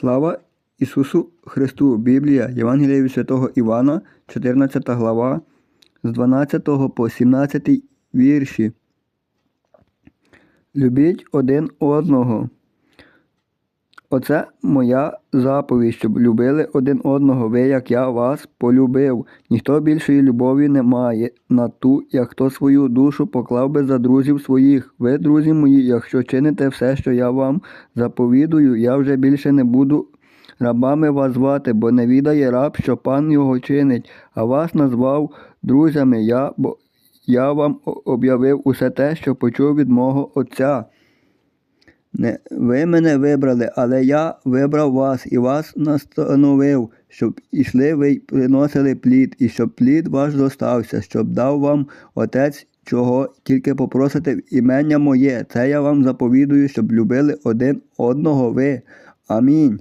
Слава Ісусу Христу! Біблія, Євангелія від Святого Івана, 14 глава, з 12 по 17 вірші. Любіть один одного. Оце моя заповідь, щоб любили один одного, ви, як я вас полюбив. Ніхто більшої любові не має на ту, як хто свою душу поклав би за друзів своїх. Ви, друзі мої, якщо чините все, що я вам заповідую, я вже більше не буду рабами вас звати, бо не відає раб, що пан його чинить, а вас назвав друзями, я, бо я вам об'явив усе те, що почув від мого Отця. Не ви мене вибрали, але я вибрав вас і вас настановив, щоб ішли ви й приносили плід, і щоб плід ваш зостався, щоб дав вам Отець, чого тільки попросите в імення моє. Це я вам заповідую, щоб любили один одного ви. Амінь.